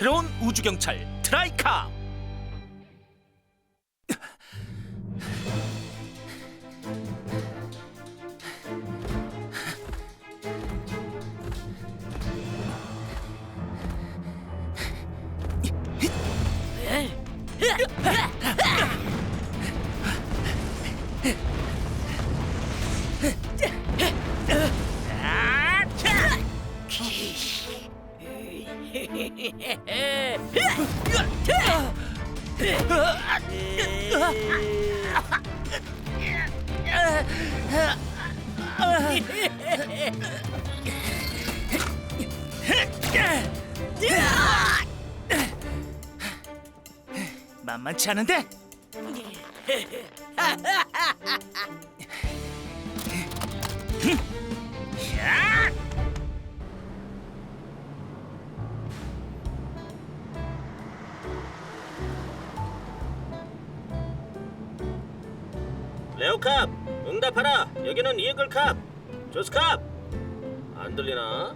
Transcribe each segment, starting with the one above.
새로운 우주경찰 트라이카 만만치 않은데? 레오캅 응답하라 여기는 이글캅 조스캅 안 들리나?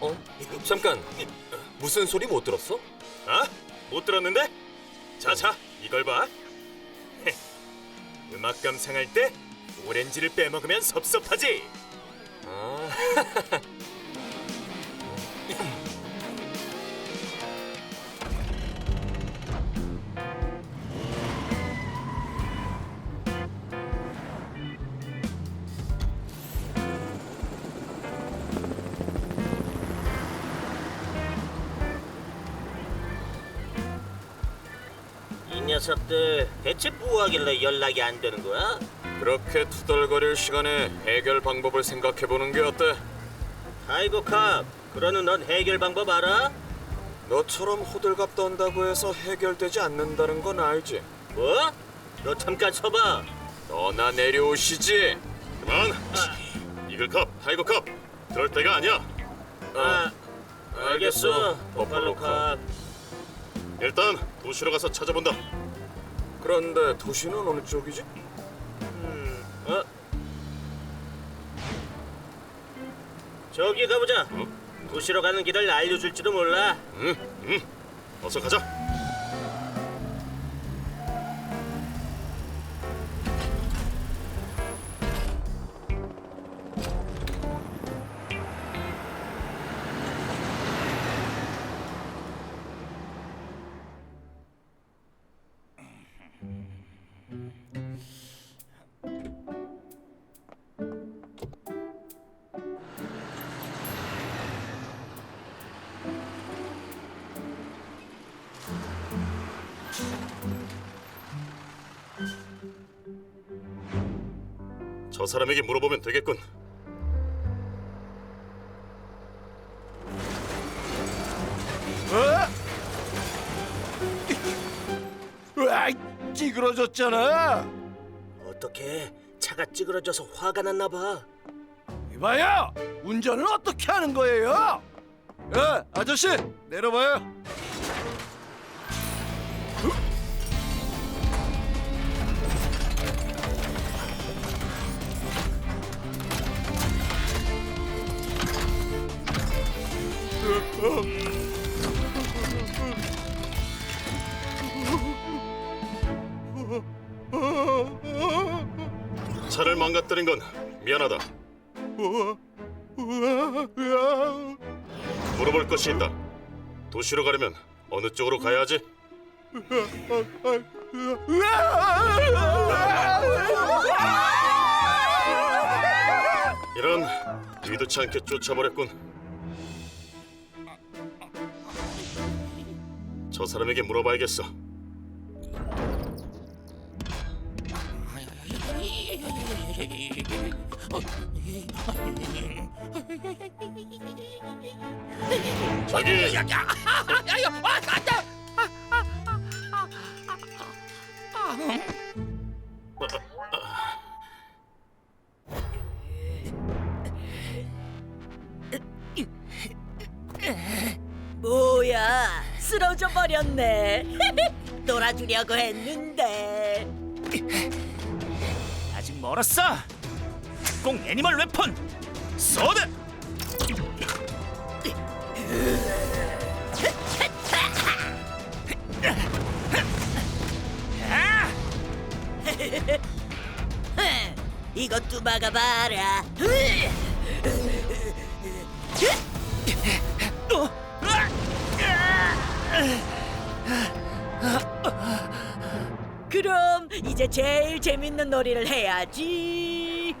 어? 잠깐 무슨 소리 못 들었어? 아? 못 들었는데? 자자 이걸 봐 헤, 음악 감상할 때 오렌지를 빼먹으면 섭섭하지 아, 녀석들 대체 뭐하길래 연락이 안 되는 거야? 그렇게 투덜거릴 시간에 해결 방법을 생각해보는 게 어때? 아이고 캅 그러는 넌 해결 방법 알아? 너처럼 호들갑 떤다고 해서 해결되지 않는다는 건 알지? 뭐? 너 잠깐 서봐. 너나 내려오시지. 그만. 이글컵 타이거컵. 그럴 때가 아니야. 아 알겠어. 버팔로 버팔로 캅 일단 도시로 가서 찾아본다 그런데 도시는 어느 쪽이지? 어? 저기 가보자 도시로 가는 길을 알려줄지도 몰라 응, 응. 어서 가자 저 사람에게 물어보면 되겠군 찌그러졌잖아. 어떻게 차가 찌그러져서 화가 났나 봐 이봐요, 운전을 어떻게 하는 거예요? 야, 아저씨, 내려봐요. 차를 망가뜨린 건 미안하다. 물어볼 것이 있다. 도시로 가려면 어느 쪽으로 가야 하지? 이런 의도치 않게 쫓아버렸군. 저 사람에게 물어봐야겠어 저기 야, 야, 야, 야, 아, 간다. 뭐야 쓰러져 버렸네 놀아주려고 했는데 멀었어. 특공 애니멀 웨폰 소드. 이것도 막아봐라. 이제 제일 재밌는 놀이를 해야지.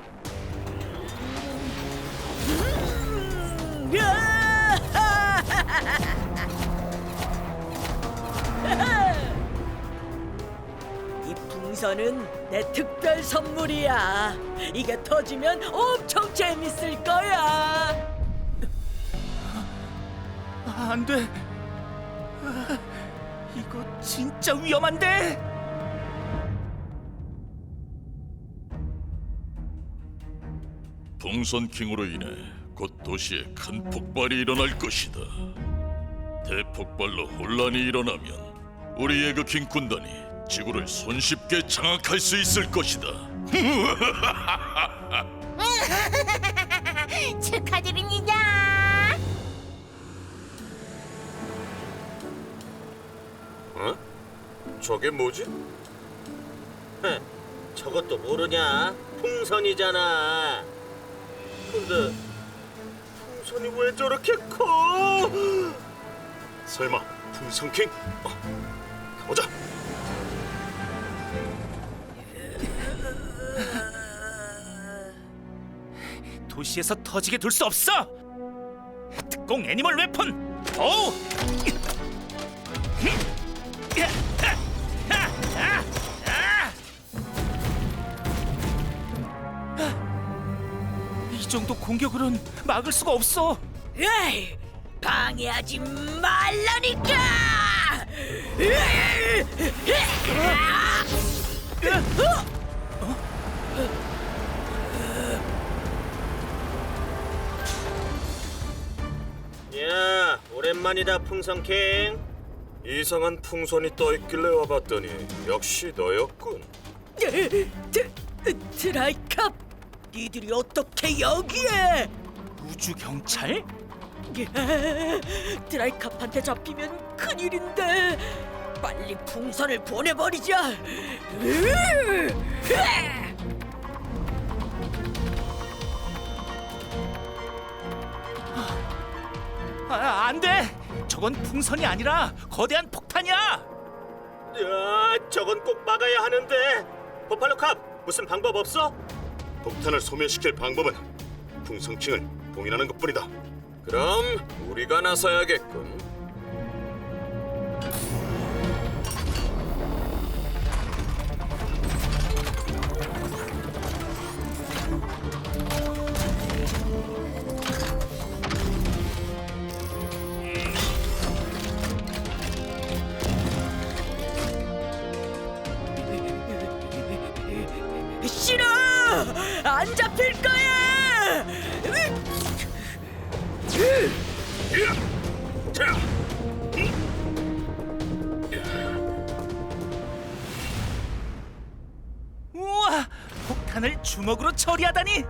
이 풍선은 내 특별 선물이야. 이게 터지면 엄청 재밌을 거야. 아, 안 돼. 아, 이거 진짜 위험한데. 풍선킹으로 인해 곧 도시에 큰 폭발이 일어날 것이다. 대폭발로 혼란이 일어나면 우리 에그킹 군단이 지구를 손쉽게 장악할 수 있을 것이다. 축하드립니다. 어? 저게 뭐지? 헤, 저것도 모르냐? 풍선이잖아. 근데 풍선이 왜 저렇게 커? 설마 풍선킹? 어, 가보자. 도시에서 터지게 둘 수 없어. 특공 애니멀 웨폰 오. 이 정도 공격으로는 막을 수가 없어. 에이, 방해하지 말라니까! 으이! 야, 오랜만이다 풍선킹. 이상한 풍선이 떠 있길래 와봤더니 역시 너였군. 드, 드라이캅! 니들이 어떻게 여기에? 우주 경찰? 드라이캅한테 잡히면 큰일인데 빨리 풍선을 보내버리자. 으! 아, 안 돼. 저건 풍선이 아니라 거대한 폭탄이야. 야, 저건 꼭 막아야 하는데. 버팔로 캅, 무슨 방법 없어? 폭탄을 소멸시킬 방법은 풍선킹을 봉인하는 것뿐이다. 그럼 우리가 나서야겠군. 안 잡힐 거야! 우와, 폭탄을 주먹으로 처리하다니.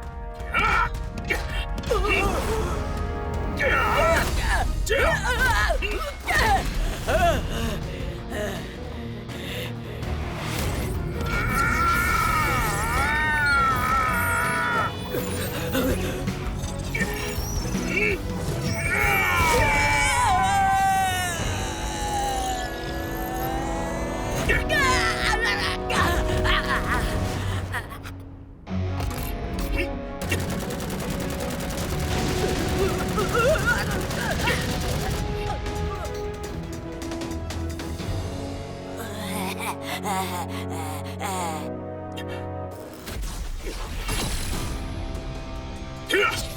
풍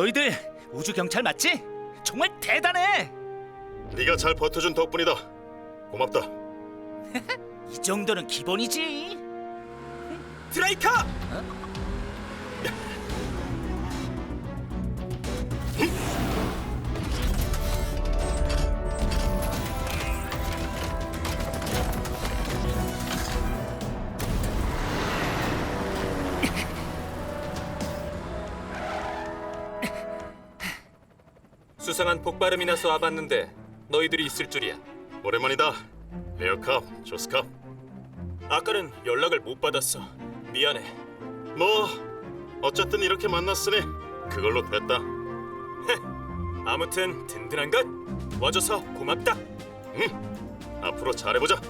너희들 우주 경찰 맞지? 정말 대단해. 네가 잘 버텨준 덕분이다. 고맙다. 이 정도는 기본이지. 드라이카! 수상한 폭발음이나 쏘아봤는데 너희들이 있을 줄이야. 오랜만이다. 에어캅, 조스캅. 아까는 연락을 못 받았어. 미안해. 뭐 어쨌든 이렇게 만났으니 그걸로 됐다. 아무튼 든든한 것 와줘서 고맙다. 앞으로 잘해보자.